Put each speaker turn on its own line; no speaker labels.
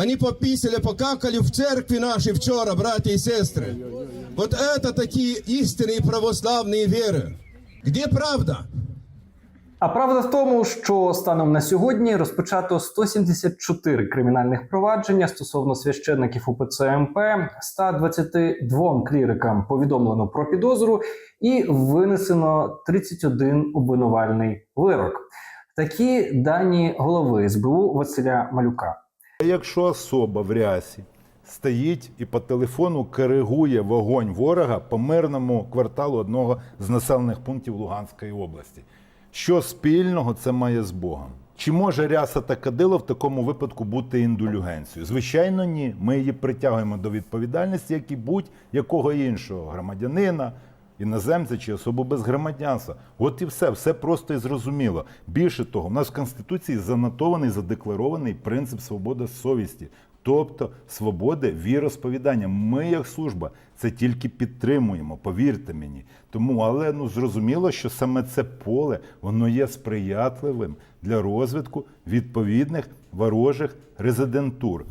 Они пописали, покакали в церкви нашей вчера, братья и сестры. Вот это такие истинные православные веры. Где правда?
А правда в тому, що станом на сьогодні розпочато 174 кримінальних провадження стосовно священників УПЦ МП, 122 клірикам повідомлено про підозру і винесено 31 обвинувальний вирок. Такі дані голови СБУ Василя Малюка.
Якщо особа в рясі стоїть і по телефону коригує вогонь ворога по мирному кварталу одного з населених пунктів Луганської області, що спільного це має з Богом? Чи може ряса та кадило в такому випадку бути індулюгенцією? Звичайно, ні. Ми її притягуємо до відповідальності, як і будь-якого іншого громадянина, іноземця чи особу без громадянства. От і все, все просто і зрозуміло. Більше того, в нас в Конституції занотований, задекларований принцип свободи совісті, тобто свободи віросповідання. Ми, як служба, це тільки підтримуємо, повірте мені. Тому, але ну зрозуміло, що саме це поле воно є сприятливим для розвитку відповідних ворожих резидентур.